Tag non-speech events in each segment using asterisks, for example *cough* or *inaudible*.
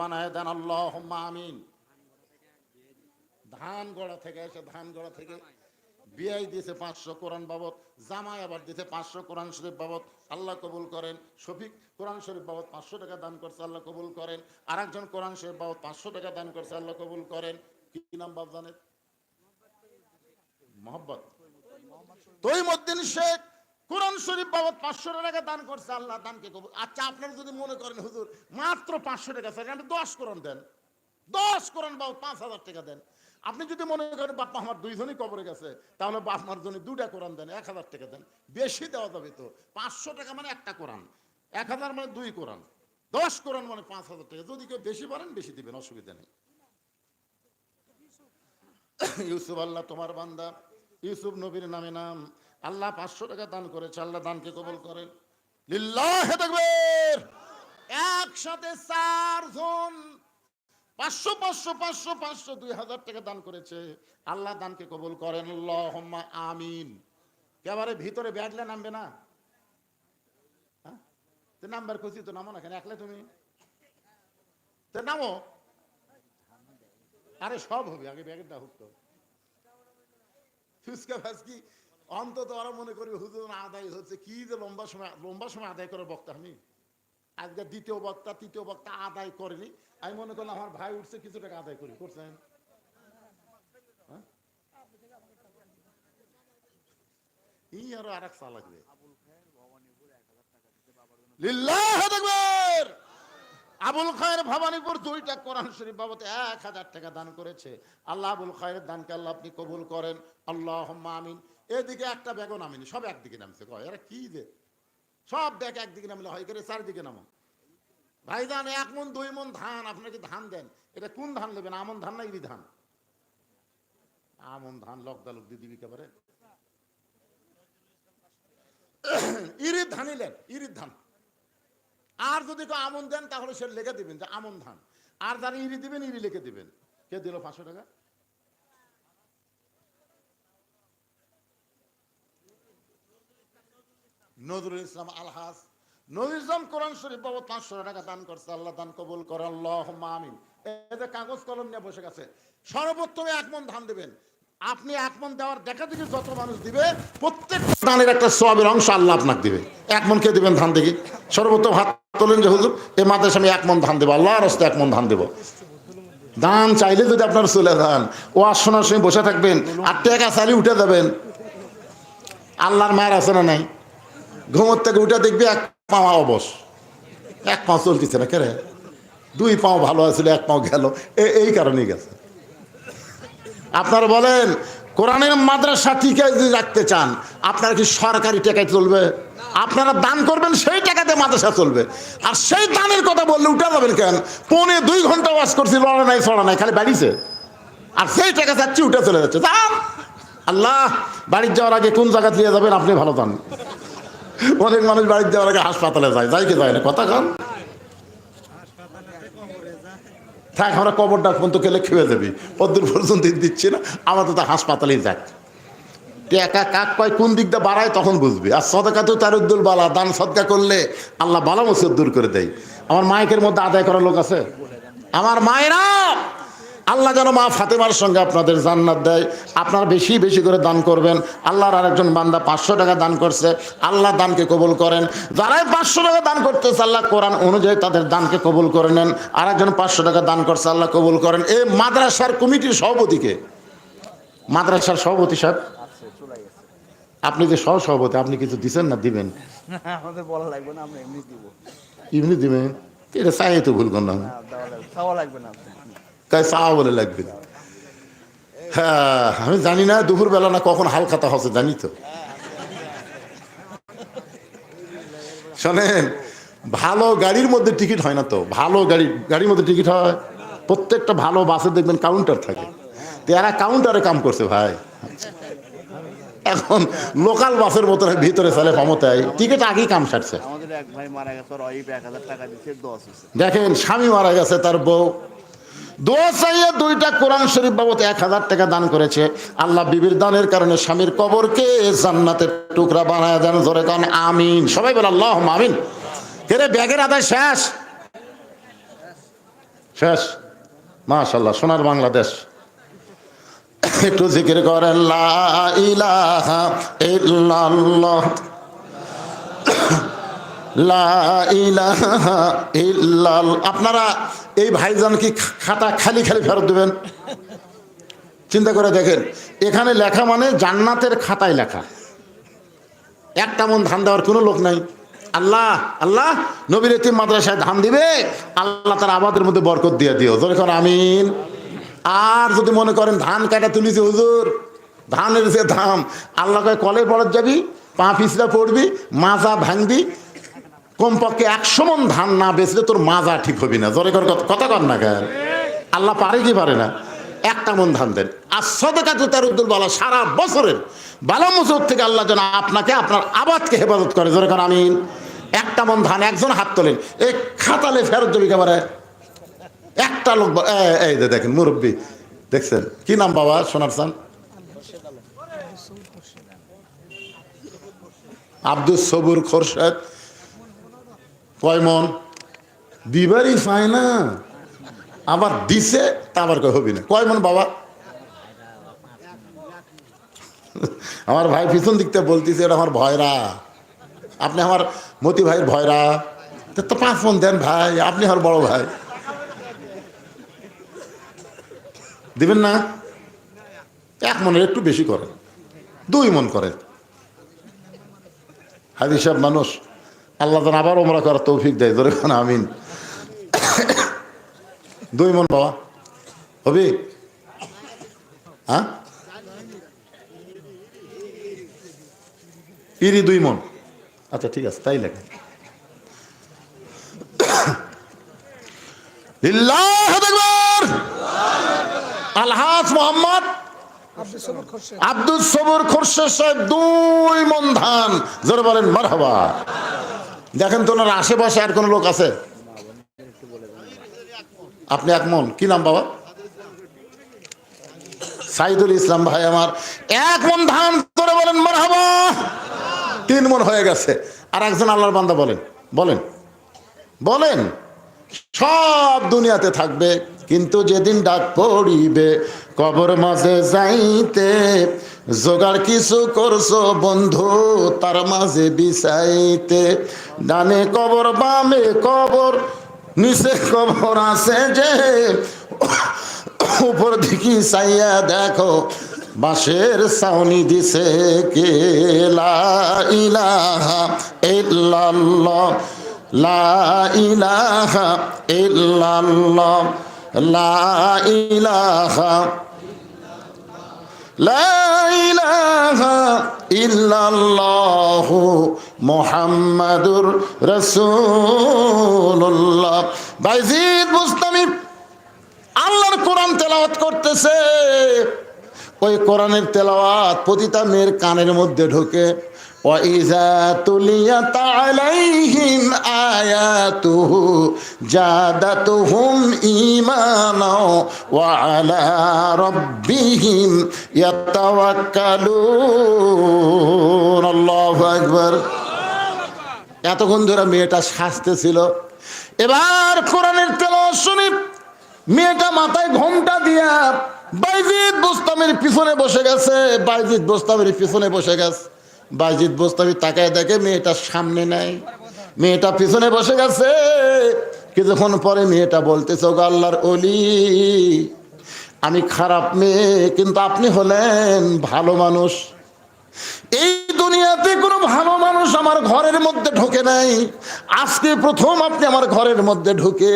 বানায় দেন আল্লাহ আমিন। ধান গড়া থেকে এসে ধান গড়া থেকে বিয়াই দিয়েছে পাঁচশো কোরআন বাবদ, জামাই আবার দিয়েছে পাঁচশো কোরআন শরীফ বাবদ, আল্লাহ কবুল করেন। শফিক কোরআন শরীফ বাবদ পাঁচশো টাকা দান করছে, আল্লাহ কবুল করেন। আর একজন কোরআন শরীফ বাবদ পাঁচশো টাকা দান করছে, আল্লাহ কবুল করেন। কি নাম বাব জানেন মোহাম্মদ তৈমুদ্দিন শেখ কোরআন শরীফ বাবদ পাঁচশো টাকা দান করছে, আল্লাহ দানকে কবুল। আচ্ছা আপনারা যদি মনে করেন, হুজুর, মাত্র পাঁচশো টাকা স্যার আপনি দশ কোরআন দেন। দশ কোরআন বাবদ পাঁচ হাজার টাকা দেন। আপনি যদি মনে করেন বাপ্পা আমার দুইজনই কবরে গেছে, তাহলে বাপ আমার জন্য দুটা কোরআন দেন, এক হাজার টাকা দেন। বেশি দেওয়া যাবে তো। পাঁচশো টাকা মানে একটা কোরআন, এক হাজার মানে দুই কোরআন। দশ কোরআন মানে পাঁচ হাজার টাকা। যদি কেউ বেশি পারেন, বেশি দিবেন, অসুবিধা নেই। *coughs* ইউসুফ আল্লাহ তোমার বান্দা। ইউসুফ নবীর নামে নাম। আল্লাহ পাঁচশো টাকা দান করেছে, আল্লাহ দানকে কবুল করেন। একসাথে চারজন পাঁচশো পাঁচশো পাঁচশো পাঁচশো, দুই হাজার টাকা দান করেছে। আল্লাহ দানকে কবুল করেন। আমিন। একেবারে ভিতরে নামবে না? হ্যাঁ? তো নাম্বার খুশি তো নামো না কেন? একলে তুমি? তো নামো। আরে সব হবে, আগে ব্যাগেরটা হোক তো। ফুচকা ফাসকি অন্তত ওরা মনে করবে হুজুর আদায় হচ্ছে। কি যে লম্বা সময় লম্বা সময় আদায় করে বক্তা আমি? আজকে দ্বিতীয় বক্তা, তৃতীয় বক্তা আদায় করেনি। আমি মনে করলাম আমার ভাই উঠছে, কিছু টাকা আদায় করি। করছেন? হ্যাঁ? আরও আর আবুল খায়ের ভবানীপুর দুইটা কোরআন শরীফ বাবদ এক হাজার টাকা দান করেছে। আল্লাহ আবুল খায়ের দানকে আল্লাহ আপনি কবুল করেন। আল্লাহ আমিন। এদিকে একটা বেগুন আমিনি সব একদিকে নামছে। কয় এরা কি যে? সব ব্যাগ একদিকে নামলে হয় করে, চারিদিকে নামো। ভাইজান, এক মন, দুই মন ধান আপনাকে ধান দেন? এটা কোন ধান নেবেন, আমন ধান না ইরি ধান? আমন ধান লকদা লোক দিয়ে দিবি কেবারে ইরির ধানই নেন, ইরির ধান। আর যদি কেউ আমন দেন, তাহলে সে লিখে দিবেন যে আমন ধান। আর যারা ইরি দিবেন, ইরি লিখে দিবেন। কে দিল পাঁচশো টাকা? নজরুল ইসলাম আলহাস নজরুল ইসলাম কোরআন শরীফ বাবু পাঁচশো টাকা দান করছে, আল্লাহ দান কবুল করে আল্লাহ এদের কাগজ কলম নিয়ে বসে গেছে, সর্বোত্তমে এক মন ধান দেবেন। আপনি এক মন দেওয়ার দেখা দেখি যত মানুষ দিবে, প্রত্যেক ধানের একটা সবের অংশ আল্লাহ আপনাকে দিবে। এক মন কে দিবেন ধান দেখি? সর্বোত্তম হাত তোলেন যে হুজুর, এ মাদ্রাসা আমি এক মন ধান দেবো আল্লাহ রাস্তে এক মন ধান দেবো। দান চাইলে যদি আপনার চলে যান, ও আর শোনার সময় বসে থাকবেন, আর টাকা চাইলে উঠে যাবেন। আল্লাহর মায়ের আছে না নাই? ঘুমোর থেকে উঠে দেখবি এক পাওয়া অবশ। এক পাও চলতেছে না কেরে দুই পাও ভালো আছিল, এক পাও গেল। এই কারণেই গেছে। আপনারা বলেন, কোরআনের মাদ্রাসা টিকে যদি রাখতে চান, আপনারা কি সরকারি টাকায় চলবে? আপনারা দান করবেন, সেই টাকাতে মাদ্রাসা চলবে। আর সেই দানের কথা বললে উঠে যাবেন কেন? পৌনে দুই ঘণ্টা ওয়াজ করছি, লড়া নাই চড়া নাই, খালি বাড়িছে। আর সেই টাকা যাচ্ছি, উঠে চলে যাচ্ছে। আল্লাহ, বাড়ির যাওয়ার আগে কোন জায়গা দিয়ে যাবেন? আপনি ভালো জান অনেক মানুষ বাড়ির যাওয়ার আগে হাসপাতালে যায় যাই কি যায় না? কথা খান থাক, আমরা কবরটা পর্যন্ত গেলে খেয়ে যাবি। পদ্মুর পর্যন্ত দিচ্ছি না? আমাদের তো তা হাসপাতালেই যাক একা কাক কয় কোন দিকটা বাড়ায় তখন বুঝবি। আর সদকা তো তার উদ্দুল বালা, দান সদকা করলে আল্লাহ বালা মুসিদ দূর করে দেয়। আমার মাইকের মধ্যে আদায় করার লোক আছে? আমার মায়েরা! আল্লাহ যেন মা ফাতেমার সঙ্গে আপনাদের জান্নাত দেয়। আপনারা বেশি বেশি করে দান করবেন। আল্লাহর আরেকজন বান্দা পাঁচশো টাকা দান করছে। আল্লাহ দানকে কবুল করেন। যারাই পাঁচশো টাকা দান করতেছে আল্লাহ কোরআন অনুযায়ী তাদের দানকে কবুল করে নেন। আরেকজন পাঁচশো টাকা দান করছে আল্লাহ কবুল করেন। এই মাদ্রাসার কমিটির সভাপতিকে মাদ্রাসার সভাপতি সাহেব? আপনি যে সহ সভাপতি আপনি কিছু দিচ্ছেন না দিবেন? আমাদের বলা লাগবে না আমরা এমনি দিব। এমনি দিবেন? এটা চাই তো ভুল করলাম। না, লাগবে না। তাই চা বলে লাগবে। হ্যাঁ আমি জানি না দুপুর বেলা না কখন হালখাতা হচ্ছে জানি তো। শোনেন ভালো গাড়ির মধ্যে টিকিট হয় না তো ভালো গাড়ি গাড়ির মধ্যে টিকিট হয় প্রত্যেকটা ভালো বাসে দেখবেন কাউন্টার থাকে। তো এরা কাউন্টারে কাম করছে ভাই। এখন লোকাল বাসের মতো ভিতরে চলে ক্ষমতায় টিকিট আগেই কাম সারছে। দেখেন স্বামী মারা গেছে তার বউ দোয়া চাইয়ে দুইটা কোরআন শরীফ বাবদ এক হাজার টাকা দান করেছে। আল্লাহ বিবির দানের কারণে স্বামীর কবরকে জান্নাতের টুকরা বানায় দেন ধরে কান, আমিন। সবাই বলে আল্লাহ আমিন। কেরে ব্যাগের আদায় শেষ? শেষ। মাশাল্লাহ সোনার বাংলাদেশ। একটু জিকির করেন, লা ইলাহা ইল্লাল্লাহ। লা ইলাহা ইল্লাল আপনারা এই ভাইজান কি খাতা খালি খালি ফেরত দেবেন? চিন্তা করে দেখেন, এখানে লেখা মানে জান্নাতের খাতায় লেখা। একটা মন ধান দেওয়ার কোনো লোক নাই। আল্লাহ আল্লাহ, নবীর এতিম মাদ্রাসায় ধান দিবে, আল্লাহ তার আবাদের মধ্যে বরকত দিয়ে দিও। জোরে কর আমিন। আর যদি মনে করেন ধান কাটা তুলিছে হুজুর, ধানের যে দাম, আল্লাহ কলে পড়ত যাবি, পা পিছলা পড়বি, মাজা ভাঙবি কমপক্ষে একশো মন ধান না বেচলে তোর মাজা ঠিক হবি না। জোরে কর কথা- কর না কেন? আল্লাহ পারে কি পারে না? একটা মন ধান দেন। আর সদকা তো তার উদ্দুল বলা সারা বছরের বালা মুসর থেকে আল্লাহ যেন আপনাকে, আপনার আবাদকে হেফাজত করে। জোরে কর, আমিন। একটা মন ধান, একজন হাত তোলেন। এই খাতালে ফেরত দেবি কেবারে একটা লোক এই যে দেখেন, মুরব্বী। দেখছেন? কি নাম বাবা? সোনার চান আব্দুল সবুর খোরশেদ। কয় মন? দিবারই পায় না। আবার দিছে, তা আবার কয় হবি না। কয় মন বাবা? আমার ভাই পিছন দিকতে বলতেছে, এটা আমার ভয়রা। আপনি আমার মতি ভাইয়ের ভয়রা। তো পাঁচ মন দেন ভাই, আপনি আমার বড় ভাই। দিবেন না? এক মনের একটু বেশি করে দুই মন করে হাজি সাহেব মানুষ। আল্লাহ যেন আবার ওমরা করার তৌফিক দেয় ধরে খান আমিন। দুই মন বাবা। হবে? হ্যাঁ? পিরি দুই মন। আচ্ছা ঠিক আছে, তাই লেখা। লিল্লাহ আলহাজ মোহাম্মদ আব্দুল সবুর খোরশেদ সাহেব, দুই মন ধান। জোরে বলেন, মারহাবা। দেখেন তো ওনার আশেপাশে আর কোনো লোক আছে? আপনি এক মন। কি নাম বাবা? সাইদুল ইসলাম ভাই আমার। এক মন ধান করে বলেন, মারহাবা। তিন মন হয়ে গেছে। আর একজন আল্লাহর বান্দা বলেন বলেন বলেন, সব দুনিয়াতে থাকবে, কিন্তু যেদিন ডাক পড়িবে, কবর মাঝে যাইতে জোগাড় কিছু করছ বন্ধু, তার মাঝে বিছাইতে। ডানে কবর, বামে কবর, নিচে কবর আছে যে। উপর দিকে চাইয়া দেখো, বাঁশের ছাউনি দিছে কে? ইলাহা লা ইলাহা লা ইলাহা ইল্লাল্লাহু আল্লাহর কোরআন তেলাওয়াত করতেছে। ওই কোরআনের তেলাওয়াত প্রতিটা মেয়ের কানের মধ্যে ঢোকে। وَإِذَا تُلِيَتْ عَلَيْهِمْ آيَاتُهُ زَادَتْهُمْ إِيمَانًا وَعَلَى رَبِّهِمْ يَتَوَكَّلُونَ الله أكبر এতক্ষণ ধরে মেয়েটা শাস্তে ছিল এবার কোরআনের তেলাওয়াত শুনি মেয়েটা মাথায় ঘোমটা দিয়া বাইজিদ বোস্তামের পিছনে বসে গেছে বাইজিদ বোস্তামের পিছনে বসে গেছে বাইজিদ বোস্তামি তাকায় দেখে মেয়েটার সামনে নাই মেয়েটা পিছনে বসে গেছে। কিছুক্ষণ পরে মেয়েটা বলতেছে, ওগো আল্লাহর অলি আমি খারাপ মেয়ে, কিন্তু আপনি হলেন ভালো মানুষ। এই দুনিয়াতে কোনো ভালো মানুষ আমার ঘরের মধ্যে ঢোকে নাই। আজকে প্রথম আপনি আমার ঘরের মধ্যে ঢুকে।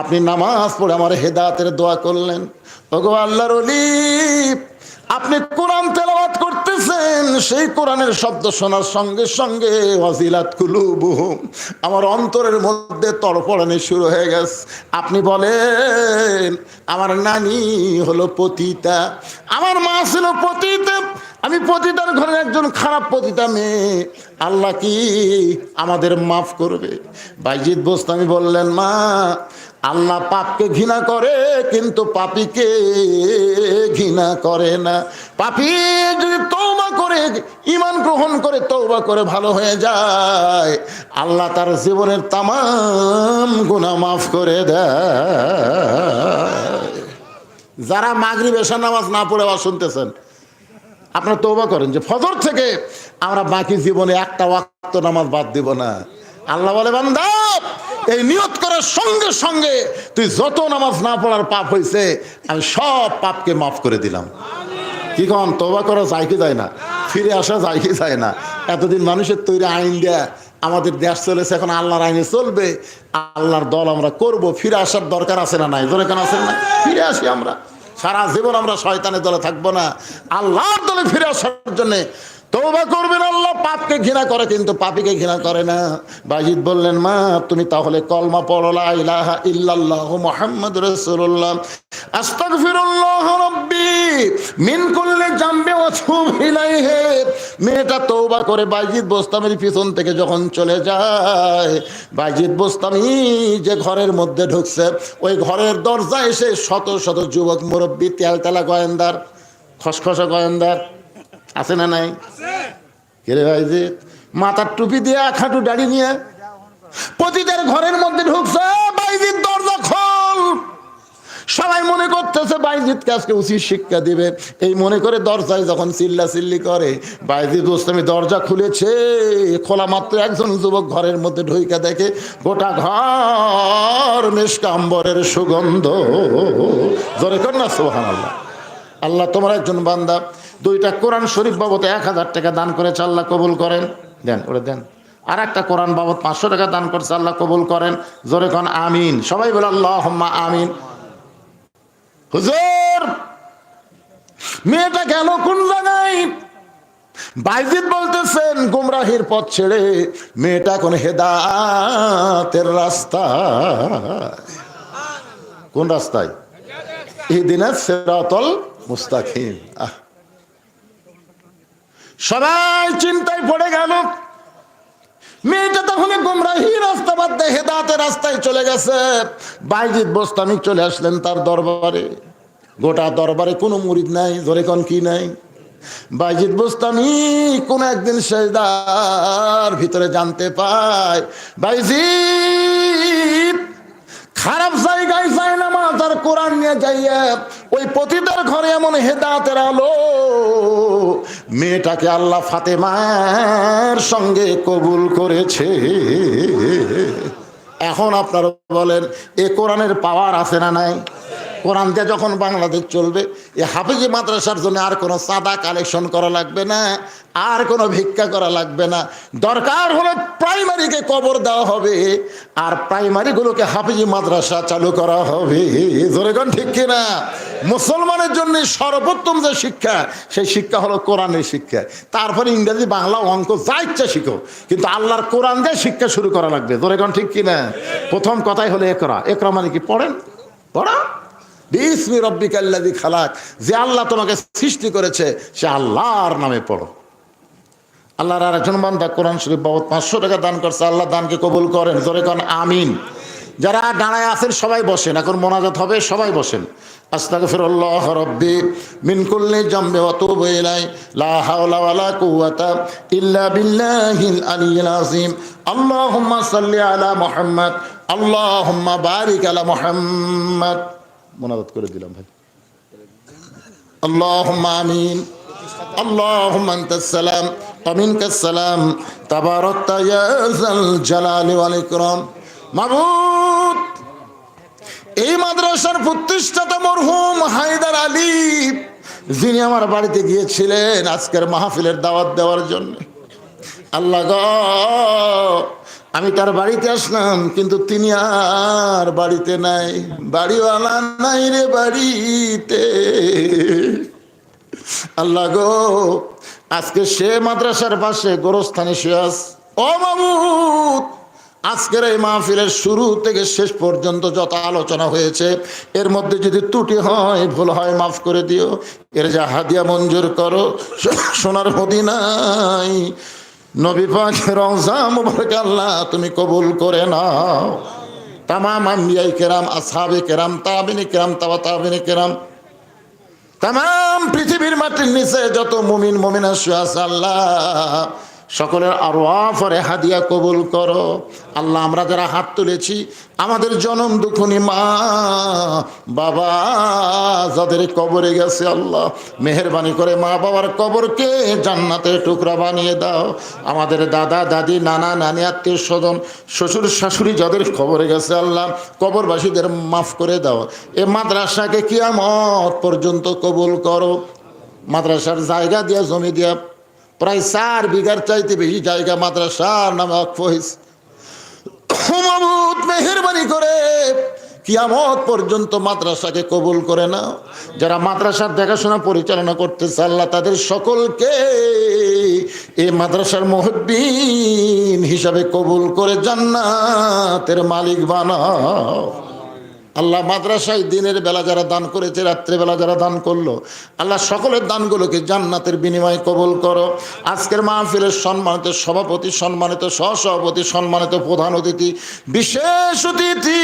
আপনি নামাজ পড়ে আমার হেদাতের দোয়া করলেন। ওগো আল্লাহর অলি আপনি কোরআন তেলাওয়াত করতেছেন সেই কোরআনের শব্দ শোনার সঙ্গে সঙ্গে ওয়াজিলাত কুলুবুহুম, আমার অন্তরের মধ্যে তড়পড়ানি শুরু হয়ে গেছে। আপনি বলেন, আমার নানি হলো পতিতা, আমার মা ছিল পতিতা, আমি পতিতার ঘরের একজন খারাপ পতিতা মেয়ে, আল্লাহ কি আমাদের মাফ করবে? বাইজিৎ বোস্তামি বললেন, মা আল্লাহ পাপকে ঘৃণা করে, কিন্তু পাপীকে ঘৃণা করে না। পাপী যদি তৌবা করে ইমান গ্রহণ করে তৌবা করে ভালো হয়ে যায়, আল্লাহ তার জীবনের তামাম গুণা মাফ করে দেয়। যারা মাগরি বেশা নামাজ না পড়ে আবার শুনতেছেন? আপনারা তৌবা করেন যে ফজর থেকে আমরা বাকি জীবনে একটা ওয়াক্ত নামাজ বাদ দিব না। আল্লাহ বলে, বান্দা এই নিয়ত করার সঙ্গে সঙ্গে তুই যত নামাজ না পড়ার পাপ হয়েছে আমি সব পাপকে মাফ করে দিলাম। কি কন তবা করা যায় কি যায় না? ফিরে আসা যায় কি যায় না? এতদিন মানুষের তৈরি আইন দেয়া আমাদের দেশ চলেছে এখন আল্লাহর আইনে চলবে। আল্লাহর দল আমরা করব ফিরে আসার দরকার আছে না নাই? দরকার কেন আছে না? ফিরে আসি আমরা। সারা জীবন আমরা শয়তানের দলে থাকব না। আল্লাহর দলে ফিরে আসার জন্যে তৌবা করবেন, আল্লাহ পাপকে ঘৃণা করে, কিন্তু পাপিকে ঘৃণা করে না। বাজিদ বললেন, মা, তুমি তাহলে কলমা পড়ো, লা ইলাহা ইল্লাল্লাহ মুহাম্মদ রাসূলুল্লাহ। আস্তাগফিরুল্লাহ রাব্বি, মিন কুল্লি জামবি ওয়া তুব ইলাইহি। মেয়েটা তওবা করে বাইজিদ বোস্তামের পিছন থেকে যখন চলে যায় বাইজিদ বোস্তামি যে ঘরের মধ্যে ঢুকছে, ওই ঘরের দরজা এসে শত শত যুবক মুরব্বী তেলতেলা গোয়েন্দার, খসখসা গোয়েন্দার আছে না নাই? কেরে বাইজিদ মাথার টুপি দিয়ে খাটু দাড়ি নিয়ে পতিদের ঘরের মধ্যে ঢুকছে, বাইজিদ দরজা খোল। সবাই মনে করতেছে, বাইজিদকে আজকে উচিত শিক্ষা দিবে। এই মনে করে দরজায় যখন চিল্লা চিল্লি করে, বাইজিদ গোস্তামি দরজা খুলেছে, খোলা মাত্র একজন যুবক ঘরের মধ্যে ঢুইকা দেখে, গোটা ঘর মেশকাম্বরের সুগন্ধ। জোরে কর না সোহান আল্লাহ আল্লাহ তোমার একজন বান্দা। দুইটা কোরআন শরীফ বাবদ এক হাজার টাকা দান করেছে, আল্লাহ কবুল করেন। দেন, ওরে দেন। আর একটা কোরআন বাবদ পাঁচশো টাকা দান করছে, আল্লাহ কবুল করেন। জোরে কন, আমিন। সবাই বলে আল্লাহ আমিন। হুজুর, মেয়েটা গেল কোন জায়গায়? বাইজিদ বলতেছেন, গুমরাহির পথ ছেড়ে মেয়েটা কোন হেদাতের রাস্তা কোন রাস্তায়? এই দিনে সেরাতল মুস্তাকিম সবাই চিন্তায় পড়ে গেল। মেয়েটা তাহলে গুমরাহি রাস্তা বাদ দিয়ে হেদাতের রাস্তায় চলে গেছে। বাইজিদ বোস্তামি চলে আসলেন তার দরবারে। গোটা দরবারে কোনো মুরিদ নাই ধরে কোন কি নাই। বাইজিদ বোস্তামি কোন একদিন সেজদার ভিতরে জানতে পায়। বাইজিদ খারাপ জায়গায় যায় না মা তার কোরআন নিয়ে যাইয়া। ওই পতিতার ঘরে এমন হেদাতের আলো। মেয়েটাকে আল্লাহ ফাতেমার সঙ্গে কবুল করেছে। এখন আপনারা বলেন, এ কোরআনের পাওয়ার আছে না নাই? কোরআন দিয়ে যখন বাংলাদেশ চলবে, এ হাফিজি মাদ্রাসার জন্য আর কোনো চাঁদা কালেকশন করা লাগবে না, আর কোনো ভিক্ষা করা লাগবে না। দরকার হলে প্রাইমারিকে কবর দেওয়া হবে, আর প্রাইমারিগুলোকে হাফিজি মাদ্রাসা চালু করা হবে। জোরেগণ ঠিক কিনা? মুসলমানের জন্য সর্বোত্তম যে শিক্ষা, সেই শিক্ষা হলো কোরআনের শিক্ষা। তারপরে ইংরেজি, বাংলা, অঙ্ক, যা ইচ্ছা শিখো। কিন্তু আল্লাহর কোরআন দিয়ে শিক্ষা শুরু করা লাগবে। জোরেগণ ঠিক কিনা? প্রথম কথাই হলো একরা। একরা মানে কি? পড়েন? পড়া? বিসমি রব্বিকাল্লাদি খালাক। যে আল্লাহ তোমাকে সৃষ্টি করেছে, সে আল্লাহর নামে পড়ো। আল্লাহর আর একজন বান্দা কোরআন শরীফ বাবদ পাঁচশো টাকা দান করছে, আল্লাহ দানকে কবুল করেন, জোরে কন, আমিন। যারা দাঁড়ায় আছেন, সবাই বসেন। এখন মোনাজাত হবে, সবাই বসেন। আস্তাগফিরুল্লাহ রব্বি মিন কুল্লি জামবি ওয়া তুবু ইলাই লা হাওলা ওয়ালা কুওয়াতা ইল্লা বিল্লাহিল আলিয়্যিল আযীম। আল্লাহুম্মা সাল্লি আলা মুহাম্মদ। আল্লাহুম্মা বারিক আলা মুহাম্মদ। মোনাজাত করে দিলাম ভাই اللهم آمين اللهم أنت السلام ومنك السلام تباركت يا ذا الجلال والإكرام মাবুদ এই মাদ্রাসার প্রতিষ্ঠাতা মরহুম হায়দার আলী যিনি আমার বাড়িতে গিয়েছিলেন আজকের মাহফিলের দাওয়াত দেওয়ার জন্য আল্লাহ গ আমি তার বাড়িতে আসলাম, কিন্তু তিনি আর বাড়িতে নাই। বাড়িওয়ালা নাই রে বাড়িতে। আল্লাহ গো, আজকে সে মাদ্রাসার পাশে গোরস্থানে শুয়ে আস। ও মামুদ, আজকের এই মাহফিলের শুরু থেকে শেষ পর্যন্ত যত আলোচনা হয়েছে, এর মধ্যে যদি ত্রুটি হয়, ভুল হয়, মাফ করে দিও। এর যা হাদিয়া মঞ্জুর করো সোনার মদিনাই নবী পাক রওজা মুবারক আল্লাহ, তুমি কবুল করে নাও। তামাম আম্বিয়াই কেরাম আসাবে কেরাম, তাবিনী কেরাম, তাবা তাবিনী কেরাম। তাম পৃথিবীর মাটির নিচে যত মুমিন, মুমিনা শুয়ে আল্লাহ। সকলের আরও ফরে হাদিয়া কবুল করো। আল্লাহ, আমরা যারা হাত তুলেছি, আমাদের জনম দুখনি মা, বাবা, যাদের কবরে গেছে আল্লাহ, মেহরবানি করে মা বাবার কবরকে জান্নাতের টুকরা বানিয়ে দাও। আমাদের দাদা, দাদি, নানা, নানি, আত্মীয় স্বজন, শ্বশুর, শাশুড়ি যাদের কবরে গেছে আল্লাহ, কবরবাসীদের মাফ করে দাও। এ মাদ্রাসাকে কিয়ামত পর্যন্ত কবুল করো। মাদ্রাসার জায়গা দিয়া, জমি দিয়া প্রায় চার বিঘার চাইতে বেশি জায়গা মাদ্রাসার নামে অক্ষ হয়েছে। মেহরবানি করে কিয়ামত পর্যন্ত মাদ্রাসাকে কবুল করে নাও। যারা মাদ্রাসার দেখাশোনা পরিচালনা করতেছে, আল্লাহ তাদের সকলকে এই মাদ্রাসার মহদ্দিন হিসাবে কবুল করে জান্নাতের মালিক বানাও। আল্লাহ মাদ্রাসায় দিনের বেলা যারা দান করেছে, রাত্রেবেলা যারা দান করল, আল্লাহ সকলের দানগুলোকে জান্নাতের বিনিময়ে কবুল করো। আজকের মাহফিলের সম্মানিত সভাপতি, সম্মানিত সহসভাপতি, সম্মানিত প্রধান অতিথি, বিশেষ অতিথি,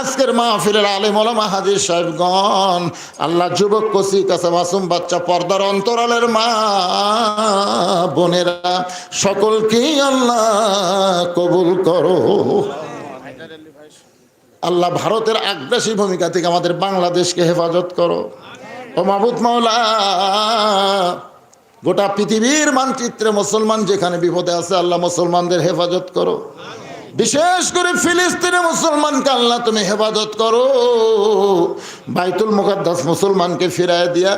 আজকের মাহফিলের আলেম ওলামা হাজির সাহেবগণ, আল্লাহ যুবক, কচি কাছে মাসুম, বাচ্চা, পর্দার অন্তরালের মা, বোনেরা, সকলকেই আল্লাহ কবুল করো। আল্লাহ ভারতের আগ্রাসী ভূমিকা থেকে আমাদের বাংলাদেশকে হেফাজত করো। ও মাহবুদ মাওলা, গোটা পৃথিবীর মানচিত্রে মুসলমান যেখানে বিপদে আছে, আল্লাহ মুসলমানদের হেফাজত করো। বিশেষ করে ফিলিস্তিনে মুসলমানকে আল্লাহ তুমি হেফাজত করো। বাইতুল মুকাদ্দাস মুসলমানকে ফিরায় দিয়া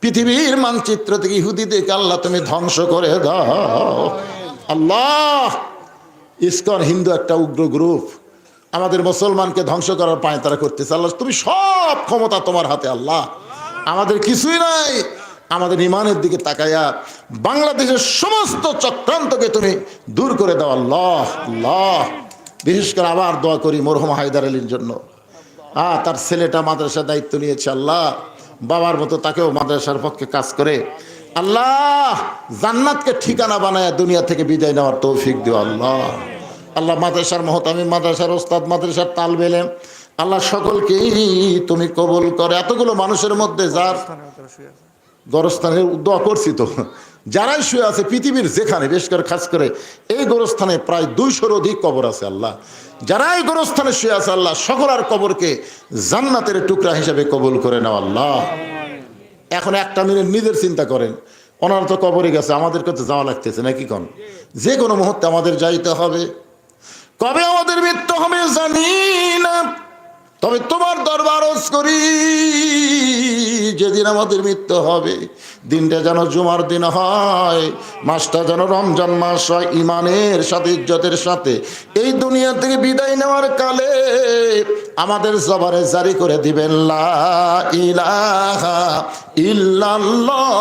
পৃথিবীর মানচিত্র থেকে ইহুদি ইহুদিদেরকে আল্লাহ তুমি ধ্বংস করে দাও। আল্লাহ, ইসকন হিন্দু একটা উগ্র গ্রুপ। আমাদের মুসলমানকে ধ্বংস করার পায় তারা করতেছে। আল্লাহ, তুমি সব ক্ষমতা তোমার হাতে, আল্লাহ। আমাদের কিছুই নাই। আমাদের ইমানের দিকে তাকাইয়া বাংলাদেশের সমস্ত চক্রান্তকে তুমি দূর করে দাও, আল্লাহ আল্লাহ। বিশেষ করে আবার দোয়া করি মরহম হায়দার আলীর জন্য। আ, তার ছেলেটা মাদ্রাসার দায়িত্ব নিয়েছে, আল্লাহ। বাবার মতো তাকেও মাদ্রাসার পক্ষে কাজ করে। আল্লাহ, জান্নাতকে ঠিকানা বানায় দুনিয়া থেকে বিদায় নেওয়ার তৌফিক দিও, আল্লাহ। আল্লাহ মাদ্রাসার মহতামি মাদ্রাসার ওস্তাদ, মাদ্রাসার তাল বেলেম আল্লাহ সকলকেই তুমি কবুল করে। এতগুলো মানুষের মধ্যে যার গরস্থানের দোয়া করছি তো, যারাই শুয়ে আছে পৃথিবীর যেখানে, বেশ করে খাস করে, এই গোরস্থানে প্রায় দুইশোর অধিক কবর আছে আল্লাহ। যারাই গোরস্থানে শুয়ে আছে আল্লাহ, সকল আর কবরকে জান্নাতের টুকরা হিসেবে কবুল করে নাও আল্লাহ। এখন একটা মিনিট নিজের চিন্তা করেন, ওনার তো কবরে গেছে, আমাদেরকে তো যাওয়া লাগতেছে, নাকি কন? যে কোনো মুহূর্তে আমাদের যাইতে হবে। কবে আমাদের মৃত্যু হবে জানি না। তবে তোমার দরবার করি, যেদিন আমাদের মৃত্যু হবে, দিনটা যেন জুমার দিন হয়, মাসটা যেন রমজান মাস হয় ইমানের সাথে, ইজ্জতের সাথে। এই দুনিয়া থেকে বিদায় নেওয়ার কালে আমাদের জবারে জারি করে দিবেন, লা ইলাহা ইল্লাল্লাহ।